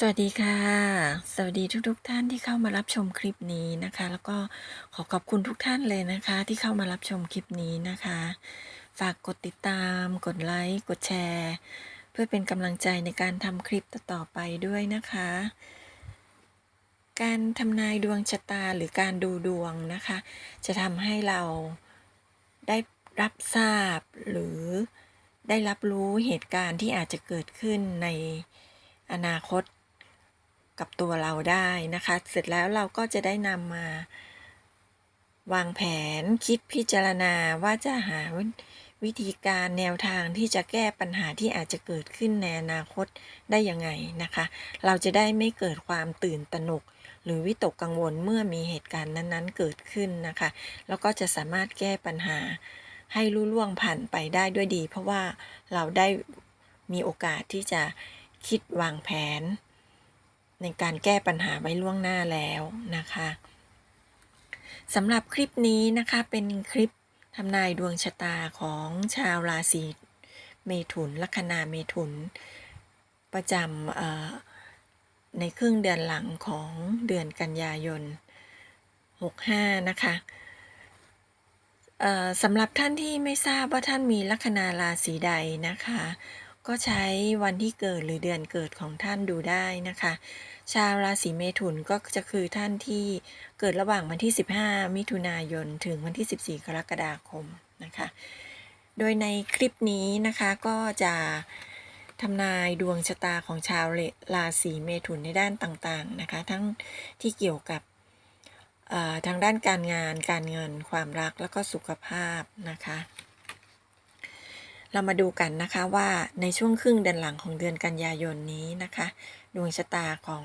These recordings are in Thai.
สวัสดีค่ะ สวัสดีทุกๆท่านที่เข้ามารับชมคลิปนี้นะคะ แล้วก็ขอขอบคุณทุกท่านเลยนะคะ ที่เข้ามารับชมคลิปนี้นะคะ ฝากกดติดตาม กดไลค์กดแชร์ เพื่อเป็นกำลังใจในการทำคลิปต่อๆไปด้วยนะคะ การทำนายดวงชะตาหรือการดูดวงนะคะ จะทำให้เราได้รับทราบหรือได้รับรู้เหตุการณ์ที่อาจจะเกิดขึ้นในอนาคต กับตัวเราได้นะคะ เสร็จแล้วเราก็จะได้นำมาวางแผนคิดพิจารณาว่าจะหาวิธีการแนวทางที่จะแก้ปัญหาที่อาจจะเกิดขึ้นในอนาคตได้ยังไงนะคะ เราจะได้ไม่เกิดความตื่นตระหนก หรือวิตกกังวลเมื่อมีเหตุการณ์นั้นๆ เกิดขึ้นนะคะ แล้วก็จะสามารถแก้ปัญหาให้ลุล่วงผ่านไปได้ด้วยดี เพราะว่าเราได้มีโอกาสที่จะคิดวางแผน ในการแก้ปัญหาไว้ล่วงหน้าแล้วนะคะสำหรับคลิปนี้นะคะเป็นคลิปทำนายดวงชะตาของชาวราศีเมถุนลัคนาเมถุน ประจำในครึ่งเดือนหลังของเดือนกันยายน 65 นะคะสำหรับท่านที่ไม่ทราบว่าท่านมีลัคนาราศีใดนะคะ ก็ใช้วันที่เกิดหรือเดือนเกิดของท่านดูได้นะคะ ชาวราศีเมถุนก็จะคือท่านที่เกิดระหว่างวันที่ 15 มิถุนายน ถึงวันที่ 14 กรกฎาคมนะคะ โดยในคลิปนี้นะคะก็จะทำนายดวงชะตาของชาวราศีเมถุนในด้านต่างๆนะคะ ทั้งที่เกี่ยวกับทางด้านการงาน การเงิน ความรักแล้วก็สุขภาพนะคะ เรามาดูกันนะคะว่าในช่วงครึ่งเดือนหลังของเดือนกันยายนนี้นะคะ ดวงชะตาของ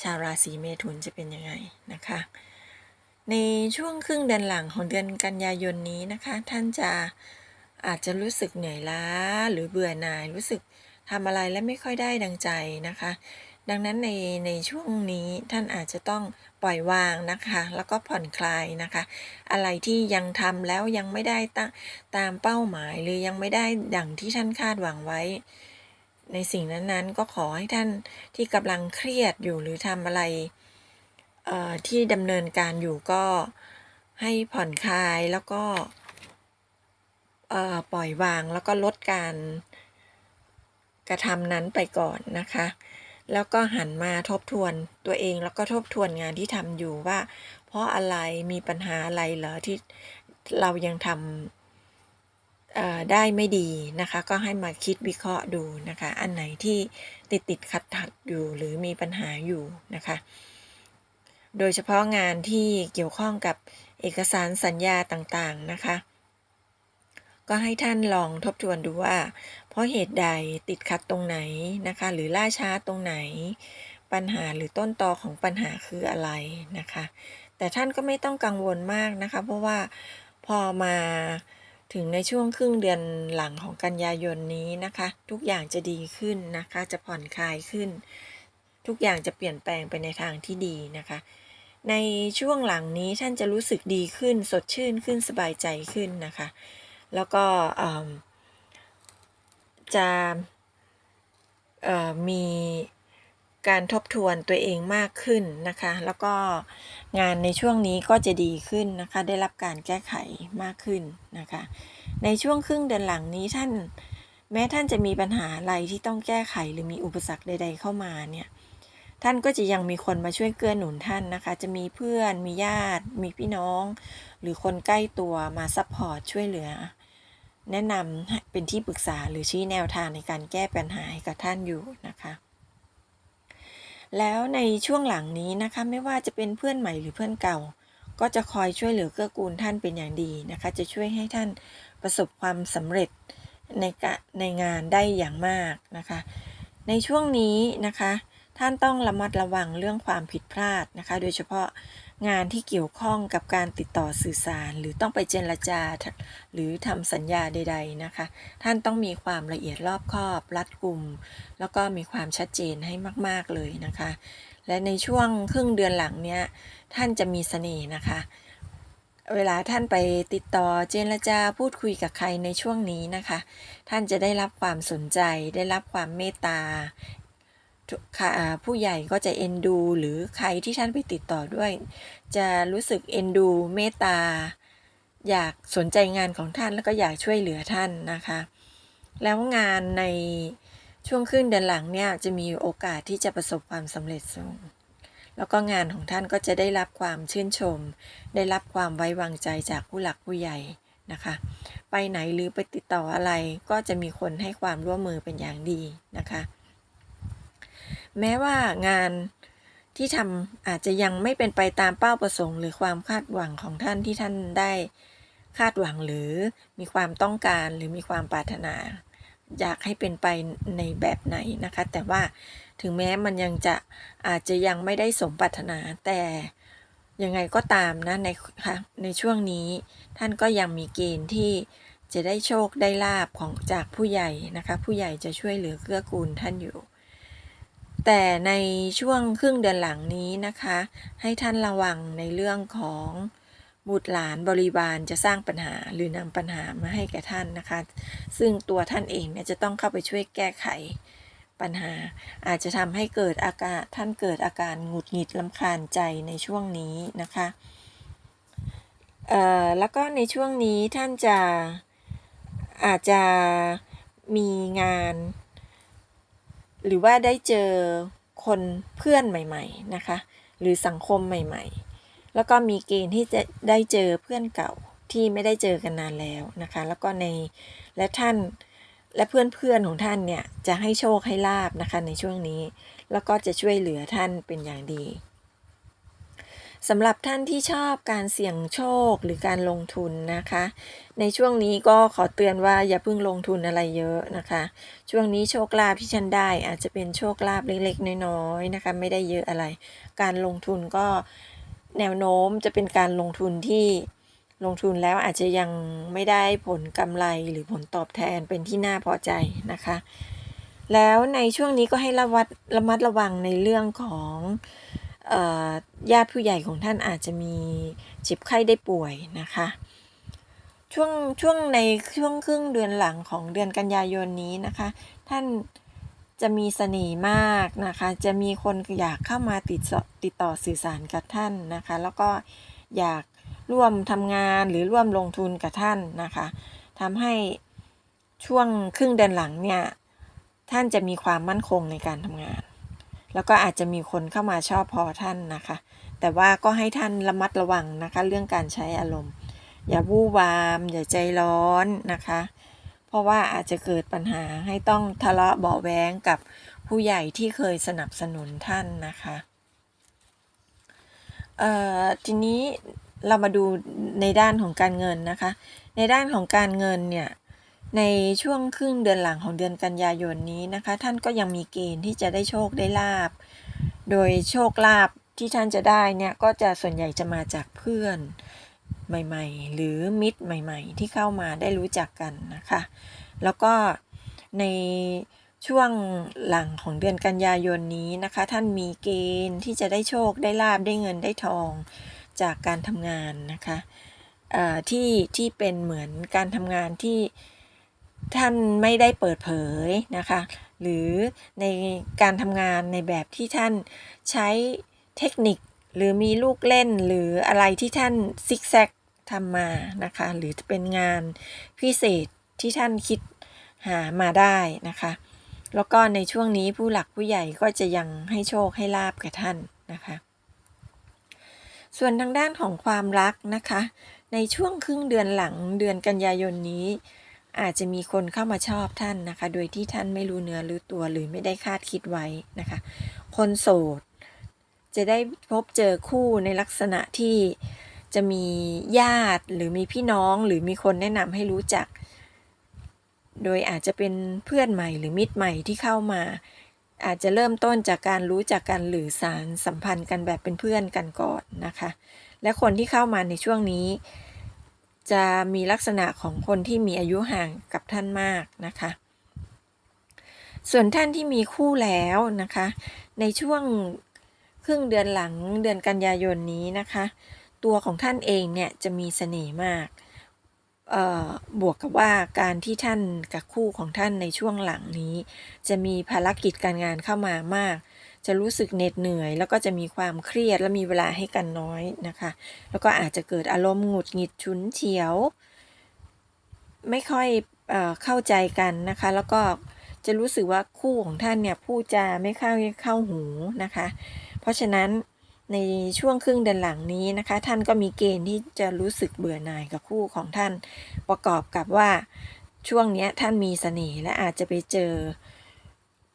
ชาวราศีเมถุนจะเป็นยังไงนะคะ ในช่วงครึ่งเดือนหลังของเดือนกันยายนนี้นะคะ ท่านจะอาจจะรู้สึกเหนื่อยล้าหรือเบื่อหน่ายรู้สึกทำอะไรและไม่ค่อยได้ดังใจนะคะ ดังนั้นในในช่วงนี้ท่านอาจจะต้องปล่อยวางนะคะ แล้วก็ผ่อนคลายนะคะ อะไรที่ยังทำแล้วยังไม่ได้ตตามเป้าหมาย หรือยังไม่ได้ดังที่ท่านคาดหวังไว้ ในสิ่งนั้นๆ ก็ขอให้ท่านที่กำลังเครียดอยู่หรือทำอะไรที่ดำเนินการอยู่ก็ให้ผ่อนคลายแล้วก็ปล่อยวางแล้วก็ลดการกระทำนั้นไปก่อนนะคะ แล้วก็หันมาทบทวนตัวเองแล้วก็ทบทวนงานที่ทำอยู่ว่า เพราะอะไรมีปัญหาอะไรเหรอที่เรายังทำได้ไม่ดีนะคะ ก็ให้มาคิดวิเคราะห์ดูนะคะ อันไหนที่ติดติดขัดขัดอยู่หรือมีปัญหาอยู่นะคะ โดยเฉพาะงานที่เกี่ยวข้องกับเอกสารสัญญาต่างๆนะคะ ก็ให้ท่านลองทบทวนดูว่า เพราะเหตุใดติดขัดตรงไหนนะคะ หรือล่าช้าตรงไหน ปัญหาหรือต้นตอของปัญหาคืออะไรนะคะ แต่ท่านก็ไม่ต้องกังวลมากนะคะ เพราะว่าพอมาถึงในช่วงครึ่งเดือนหลังของกันยายนนี้นะคะ ทุกอย่างจะดีขึ้นนะคะ จะผ่อนคลายขึ้น ทุกอย่างจะเปลี่ยนแปลงไปในทางที่ดีนะคะ ในช่วงหลังนี้ท่านจะรู้สึกดีขึ้น สดชื่นขึ้นสบายใจขึ้นนะคะ แล้วก็จะมีการทบทวนตัวเองมากขึ้นนะคะ แล้วก็งานในช่วงนี้ก็จะดีขึ้นนะคะ ได้รับการแก้ไขมากขึ้นนะคะ ในช่วงครึ่งเดือนหลังนี้ท่านแม้ท่านจะมีปัญหาอะไรที่ต้องแก้ไขหรือมีอุปสรรคใด ๆ เข้ามาเนี่ย ท่านก็จะยังมีคนมาช่วยเกื้อหนุนท่านนะคะ จะมีเพื่อน มีญาติ มีพี่น้อง หรือคนใกล้ตัวมาซัพพอร์ตช่วยเหลือ แนะนำเป็นที่ปรึกษาหรือชี้แนวทางในการแก้ปัญหาให้กับท่านอยู่นะคะ แล้วในช่วงหลังนี้นะคะไม่ว่าจะเป็นเพื่อนใหม่หรือเพื่อนเก่า ก็จะคอยช่วยเหลือเกื้อกูลท่านเป็นอย่างดีนะคะ จะช่วยให้ท่านประสบความสำเร็จในกะในงานได้อย่างมากนะคะ ในช่วงนี้นะคะ ท่านต้องระมัดระวังเรื่องความผิดพลาดนะคะ โดยเฉพาะ งานที่เกี่ยวข้องกับการติดต่อสื่อสาร หรือต้องไปเจรจา หรือทำสัญญาใด ๆนะคะ ท่านต้องมีความละเอียดรอบคอบรัดกุม แล้วก็มีความชัดเจนให้มาก ๆเลยนะคะ และในช่วงครึ่งเดือนหลังเนี้ยท่านจะมีเสน่ห์นะคะ เวลาท่านไปติดต่อเจรจาพูดคุยกับใครในช่วงนี้นะคะ ท่านจะได้รับความสนใจ ได้รับความเมตตาทุกค่ะอ่า ผู้ใหญ่ก็จะเอ็นดู หรือใครที่ท่านไปติดต่อด้วย จะรู้สึกเอ็นดูเมตตา อยากสนใจงานของท่านแล้วก็อยากช่วยเหลือท่านนะคะ แล้วงานในช่วงครึ่งเดือนหลังเนี่ยจะมีโอกาสที่จะประสบความสำเร็จสูง แล้วก็งานของท่านก็จะได้รับความชื่นชม ได้รับความไว้วางใจจากผู้หลักผู้ใหญ่นะคะ ไปไหนหรือไปติดต่ออะไรก็จะมีคนให้ความร่วมมือเป็นอย่างดีนะคะ แม้ว่างานที่ทำอาจจะยังไม่เป็นไปตามเป้าประสงค์ หรือความคาดหวังของท่านที่ท่านได้คาดหวังหรือมีความต้องการหรือมีความปรารถนา อยากให้เป็นไปในแบบไหนนะคะ แต่ว่าถึงแม้มันยังจะอาจจะยังไม่ได้สมปรารถนาแต่ยังไงก็ตามนะในค่ะในช่วงนี้ท่านก็ยังมีเกณฑ์ที่จะได้โชคได้ลาบของจากผู้ใหญ่นะคะ ผู้ใหญ่จะช่วยเหลือเกื้อกูลท่านอยู่ แต่ในช่วงครึ่งเดือนหลังนี้นะคะ ให้ท่านระวังในเรื่องของบุตรหลานบริบาลจะสร้างปัญหาหรือนำปัญหามาให้แก่ท่านนะคะ ซึ่งตัวท่านเองเนี่ยจะต้องเข้าไปช่วยแก้ไขปัญหา อาจจะทำให้เกิดอาการท่านเกิดอาการหงุดหงิดลำคาญใจในช่วงนี้นะคะเอ่อแล้วก็ในช่วงนี้ท่านจะอาจจะมีงาน หรือว่าได้เจอคนเพื่อนใหม่ ๆนะคะ หรือสังคมใหม่ ๆ แล้วก็มีเกณฑ์ที่จะได้เจอเพื่อนเก่าที่ไม่ได้เจอกันนานแล้วนะคะ แล้วก็ในและท่านและเพื่อนๆของท่านเนี่ยจะให้โชคให้ลาบนะคะในช่วงนี้ แล้วก็จะช่วยเหลือท่านเป็นอย่างดี สำหรับท่านที่ชอบการเสี่ยงโชคหรือการลงทุนนะคะ ในช่วงนี้ก็ขอเตือนว่าอย่าเพิ่งลงทุนอะไรเยอะนะคะ ช่วงนี้โชคลาภที่ฉันได้อาจจะเป็นโชคลาภเล็กๆ น้อยๆนะคะ ไม่ได้เยอะอะไร การลงทุนก็แนวโน้มจะเป็นการลงทุนที่ลงทุนแล้วอาจจะยังไม่ได้ผลกำไรหรือผลตอบแทนเป็นที่น่าพอใจนะคะ แล้วในช่วงนี้ก็ให้ระวัดระมัดระวังในเรื่องของ ญาติผู้ใหญ่ของท่านอาจจะมีเจ็บไข้ได้ป่วยนะคะ ช่วงช่วงในช่วงครึ่งเดือนหลังของเดือนกันยายนนี้นะคะ ท่านจะมีเสน่ห์มากนะคะ จะมีคนอยากเข้ามาติดติดต่อสื่อสารกับท่านนะคะ แล้วก็อยากร่วมทำงานหรือร่วมลงทุนกับท่านนะคะทำให้ช่วงครึ่งเดือนหลังเนี่ย ท่านจะมีความมั่นคงในการทำงาน แล้วก็อาจจะมีคนเข้ามาชอบพอท่านนะคะ แต่ว่าก็ให้ท่านระมัดระวังนะคะ เรื่องการใช้อารมณ์ อย่าวู่วาม อย่าใจร้อนนะคะ เพราะว่าอาจจะเกิดปัญหาให้ต้องทะเลาะเบาแว้งกับผู้ใหญ่ที่เคยสนับสนุนท่านนะคะเอ่อทีนี้เรามาดูในด้านของการเงินนะคะ ในด้านของการเงินเนี่ย ในช่วงครึ่งเดือนหลังของเดือนกันยายนนี้นะคะ ท่านก็ยังมีเกณฑ์ที่จะได้โชคได้ลาบ โดยโชคลาภที่ท่านจะได้เนี่ยก็จะส่วนใหญ่จะมาจากเพื่อนใหม่ ๆ หรือมิตรใหม่ ๆ ที่เข้ามาได้รู้จักกันนะคะ แล้วก็ในช่วงหลังของเดือนกันยายนนี้นะคะ ท่านมีเกณฑ์ที่จะได้โชคได้ลาบได้เงินได้ทองจากการทำงานนะคะที่ที่เป็นเหมือนการทำงานที่ ท่านไม่ได้เปิดเผยนะคะ หรือในการทำงานในแบบที่ท่านใช้เทคนิคหรือมีลูกเล่นหรืออะไรที่ท่านซิกแซกทำมานะคะ หรือเป็นงานพิเศษที่ท่านคิดหามาได้นะคะ แล้วก็ในช่วงนี้ผู้หลักผู้ใหญ่ก็จะยังให้โชคให้ลาบกับท่านนะคะ ส่วนทางด้านของความรักนะคะ ในช่วงครึ่งเดือนหลังเดือนกันยายนนี้ อาจจะมีคนเข้ามาชอบท่านนะคะ โดยที่ท่านไม่รู้เนื้อรู้ตัวหรือไม่ได้คาดคิดไว้นะคะ คนโสด จะได้พบเจอคู่ในลักษณะที่จะมีญาติหรือมีพี่น้องหรือมีคนแนะนำให้รู้จัก โดยอาจจะเป็นเพื่อนใหม่หรือมิตรใหม่ที่เข้ามา อาจจะเริ่มต้นจากการรู้จักกันหรือสารสัมพันธ์กันแบบเป็นเพื่อนกันก่อนนะคะ และคนที่เข้ามาในช่วงนี้ จะมีลักษณะของคนที่มีอายุห่างกับท่านมากนะคะ ส่วนท่านที่มีคู่แล้วนะคะ ในช่วงครึ่งเดือนหลังเดือนกันยายนนี้นะคะ ตัวของท่านเองเนี่ยจะมีเสน่ห์มากเอ่อบวกกับว่าการที่ท่านกับคู่ของท่านในช่วงหลังนี้ จะมีภารกิจการงานเข้ามามาก จะรู้สึกเหน็ดเหนื่อย แล้วก็จะมีความเครียดและมีเวลาให้กันน้อยนะคะ แล้วก็อาจจะเกิดอารมณ์หงุดหงิดฉุนเฉียว ไม่ค่อยเอเข้าใจกันนะคะ แล้วก็จะรู้สึกว่าคู่ของท่านเนี่ยพูดจาไม่เข้าเข้าหูนะคะ เพราะฉะนั้นในช่วงครึ่งเดือนหลังนี้นะคะ ท่านก็มีเกณฑ์ที่จะรู้สึกเบื่อหน่ายกับคู่ของท่าน ประกอบกับว่าช่วงนี้ท่านมีเสน่ห์และอาจจะไปเจอ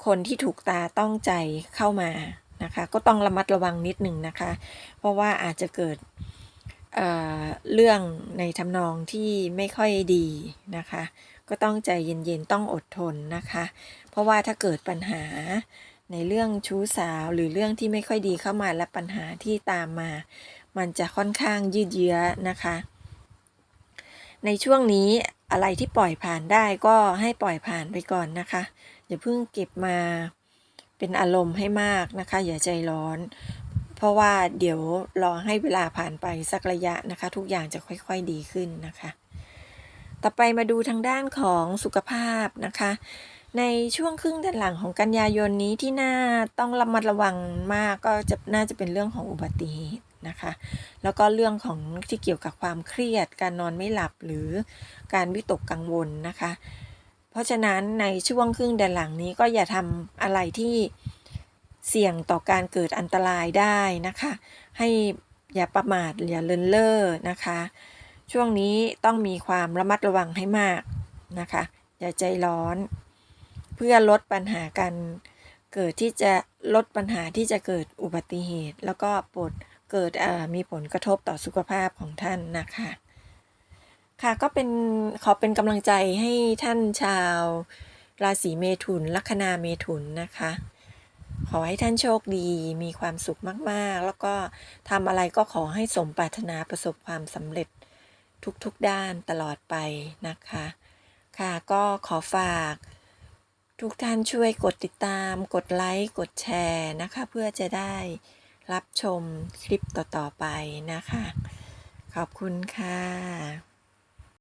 คนที่ถูกตาต้องใจเข้ามานะคะ ก็ต้องระมัดระวังนิดหนึ่งนะคะ เพราะว่าอาจจะเกิดเเรื่องในทำนองที่ไม่ค่อยดีนะคะ ก็ต้องใจเย็นๆต้องอดทนนะคะ เพราะว่าถ้าเกิดปัญหาในเรื่องชู้สาวหรือเรื่องที่ไม่ค่อยดีเข้ามาและปัญหาที่ตามมา มันจะค่อนข้างยืดเยื้อนะคะ ในช่วงนี้อะไรที่ปล่อยผ่านได้ก็ให้ปล่อยผ่านไปก่อนนะคะ อย่าเพิ่งเก็บมาเป็นอารมณ์ให้มากนะคะ อย่าใจร้อน เพราะว่าเดี๋ยวรอให้เวลาผ่านไปสักระยะนะคะ ทุกอย่างจะค่อยๆดีขึ้นนะคะ ต่อไปมาดูทางด้านของสุขภาพนะคะ ในช่วงครึ่งดือนหลังของกันยายนนี้ที่น่าต้องระมัดระวังมากก็จะน่าจะเป็นเรื่องของอุบัติเหตุนะคะแล้วก็เรื่องของที่เกี่ยวกับความเครียด การนอนไม่หลับหรือการวิตกกังวลนะคะ เพราะฉะนั้นในช่วงครึ่งเดือนหลังนี้ก็อย่าทำอะไรที่เสี่ยงต่อการเกิดอันตรายได้นะคะ ให้อย่าประมาทอย่าเลินเล่อนะคะ ช่วงนี้ต้องมีความระมัดระวังให้มากนะคะ อย่าใจร้อน เพื่อลดปัญหาการเกิดที่จะลดปัญหาที่จะเกิดอุบัติเหตุ แล้วก็ปวดเกิดมีผลกระทบต่อสุขภาพของท่านนะคะ ค่ะ ก็เป็น ขอเป็นกำลังใจให้ท่านชาวราศีเมถุน ลัคนาเมถุนนะคะ ขอให้ท่านโชคดี มีความสุขมากๆ แล้วก็ทำอะไรก็ขอให้สมปรารถนาประสบความสำเร็จทุกๆด้านตลอดไปนะคะ ค่ะ ก็ขอฝาก ทุกท่านช่วยกดติดตาม กดไลค์ กดแชร์นะคะ เพื่อจะได้รับชมคลิปต่อๆไปนะคะ ขอบคุณค่ะ